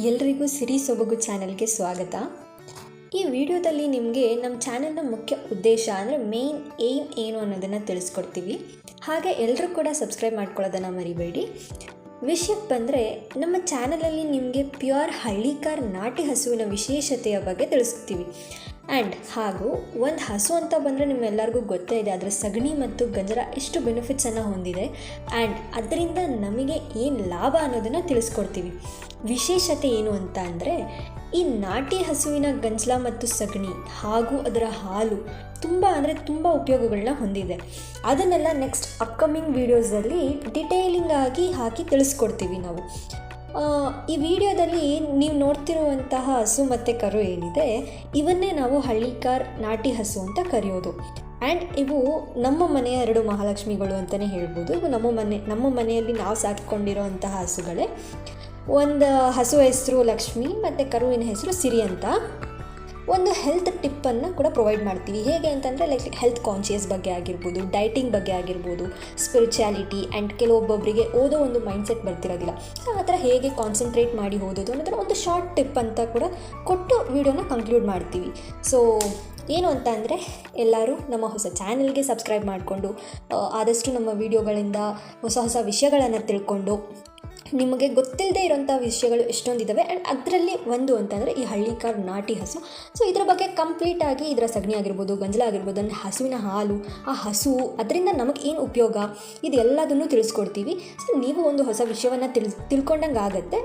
ಎಲ್ರಿಗೂ ಸಿರಿ ಸೊಬಗು ಚಾನೆಲ್ಗೆ ಸ್ವಾಗತ. ಈ ವಿಡಿಯೋದಲ್ಲಿ ನಿಮಗೆ ನಮ್ಮ ಚಾನೆಲ್ನ ಮುಖ್ಯ ಉದ್ದೇಶ ಅಂದರೆ ಮೇನ್ ಏಮ್ ಏನು ಅನ್ನೋದನ್ನು ತಿಳಿಸ್ಕೊಡ್ತೀವಿ. ಹಾಗೆ ಎಲ್ಲರೂ ಕೂಡ ಸಬ್ಸ್ಕ್ರೈಬ್ ಮಾಡ್ಕೊಳ್ಳೋದನ್ನು ಮರಿಬೇಡಿ. ವಿಷಯಕ್ಕೆ ಬಂದರೆ ನಮ್ಮ ಚಾನಲಲ್ಲಿ ನಿಮಗೆ ಪ್ಯೂರ್ ಹಳ್ಳಿಕಾರ್ ನಾಟಿ ಹಸುವಿನ ವಿಶೇಷತೆಯ ಬಗ್ಗೆ ತಿಳಿಸ್ತೀವಿ ಆ್ಯಂಡ್ ಹಾಗೂ ಒಂದು ಹಸು ಅಂತ ಬಂದರೆ ನಿಮ್ಮೆಲ್ಲರಿಗೂ ಗೊತ್ತೇ ಇದೆ ಅದರ ಸಗಣಿ ಮತ್ತು ಗಂಜರ ಎಷ್ಟು ಬೆನಿಫಿಟ್ಸನ್ನು ಹೊಂದಿದೆ. ಆ್ಯಂಡ್ ಅದರಿಂದ ನಮಗೆ ಏನು ಲಾಭ ಅನ್ನೋದನ್ನು ತಿಳಿಸ್ಕೊಡ್ತೀವಿ. ವಿಶೇಷತೆ ಏನು ಅಂತ ಅಂದರೆ, ಈ ನಾಟಿ ಹಸುವಿನ ಗಂಜಲ ಮತ್ತು ಸಗಣಿ ಹಾಗೂ ಅದರ ಹಾಲು ತುಂಬ ಅಂದರೆ ತುಂಬ ಉಪಯೋಗಗಳನ್ನ ಹೊಂದಿದೆ. ಅದನ್ನೆಲ್ಲ ನೆಕ್ಸ್ಟ್ ಅಪ್ಕಮಿಂಗ್ ವೀಡಿಯೋಸಲ್ಲಿ ಡಿಟೇಲಿಂಗ್ ಆಗಿ ಹಾಕಿ ತಿಳಿಸ್ಕೊಡ್ತೀವಿ ನಾವು. ಈ ವಿಡಿಯೋದಲ್ಲಿ ನೀವು ನೋಡ್ತಿರುವಂತಹ ಹಸು ಮತ್ತು ಕರು ಏನಿದೆ, ಇವನ್ನೇ ನಾವು ಹಳ್ಳಿಕಾರ್ ನಾಟಿ ಹಸು ಅಂತ ಕರೆಯೋದು. ಆ್ಯಂಡ್ ಇವು ನಮ್ಮ ಮನೆಯ ಎರಡು ಮಹಾಲಕ್ಷ್ಮಿಗಳು ಅಂತಲೇ ಹೇಳ್ಬೋದು. ಇವು ನಮ್ಮ ಮನೆ, ನಮ್ಮ ಮನೆಯಲ್ಲಿ ನಾವು ಸಾಕಿಕೊಂಡಿರೋ ಅಂತಹ ಹಸುಗಳೇ. ಒಂದು ಹಸು ಹೆಸರು ಲಕ್ಷ್ಮಿ, ಮತ್ತು ಕರುವಿನ ಹೆಸರು ಸಿರಿ ಅಂತ. ಒಂದು ಹೆಲ್ತ್ ಟಿಪ್ಪನ್ನು ಕೂಡ ಪ್ರೊವೈಡ್ ಮಾಡ್ತೀವಿ. ಹೇಗೆ ಅಂತಂದರೆ ಲೈಕ್ ಹೆಲ್ತ್ ಕಾನ್ಷಿಯಸ್ ಬಗ್ಗೆ ಆಗಿರ್ಬೋದು ಡೈಟಿಂಗ್ ಬಗ್ಗೆ ಆಗಿರ್ಬೋದು ಸ್ಪಿರಿಚುಯಾಲಿಟಿ ಆ್ಯಂಡ್ ಕೆಲವೊಬ್ಬೊಬ್ಬರಿಗೆ ಓದೋ ಒಂದು ಮೈಂಡ್ಸೆಟ್ ಬರ್ತಿರೋದಿಲ್ಲ. ಸೊ ಆ ಥರ ಹೇಗೆ ಕಾನ್ಸಂಟ್ರೇಟ್ ಮಾಡಿ ಓದೋದು ಅನ್ನೋದರ ಒಂದು ಶಾರ್ಟ್ ಟಿಪ್ ಅಂತ ಕೂಡ ಕೊಟ್ಟು ವಿಡಿಯೋನ ಕಂಕ್ಲೂಡ್ ಮಾಡ್ತೀವಿ. ಸೊ ಏನು ಅಂತ ಅಂದರೆ, ಎಲ್ಲರೂ ನಮ್ಮ ಹೊಸ ಚಾನೆಲ್ಗೆ ಸಬ್ಸ್ಕ್ರೈಬ್ ಮಾಡಿಕೊಂಡು ಆದಷ್ಟು ನಮ್ಮ ವಿಡಿಯೋಗಳಿಂದ ಹೊಸ ಹೊಸ ವಿಷಯಗಳನ್ನು ತಿಳ್ಕೊಂಡು ನಿಮಗೆ ಗೊತ್ತಿಲ್ಲದೆ ಇರೋಂಥ ವಿಷಯಗಳು ಎಷ್ಟೊಂದಿದ್ದಾವೆ ಆ್ಯಂಡ್ ಅದರಲ್ಲಿ ಒಂದು ಅಂತಂದರೆ ಈ ಹಳ್ಳಿಕಾರ್ ನಾಟಿ ಹಸು. ಸೊ ಇದ್ರ ಬಗ್ಗೆ ಕಂಪ್ಲೀಟಾಗಿ ಇದರ ಸಗಣಿ ಆಗಿರ್ಬೋದು, ಗಂಜಲ ಆಗಿರ್ಬೋದು ಅಂದರೆ ಹಸುವಿನ ಹಾಲು, ಆ ಹಸು, ಅದರಿಂದ ನಮಗೆ ಏನು ಉಪಯೋಗ? ಇದೆಲ್ಲದನ್ನು ತಿಳಿಸ್ಕೊಡ್ತೀವಿ. ಸೊ ನೀವು ಒಂದು ಹೊಸ ವಿಷಯವನ್ನು ತಿಳ್ ತಿಳ್ಕೊಂಡಂಗೆ ಆಗುತ್ತೆ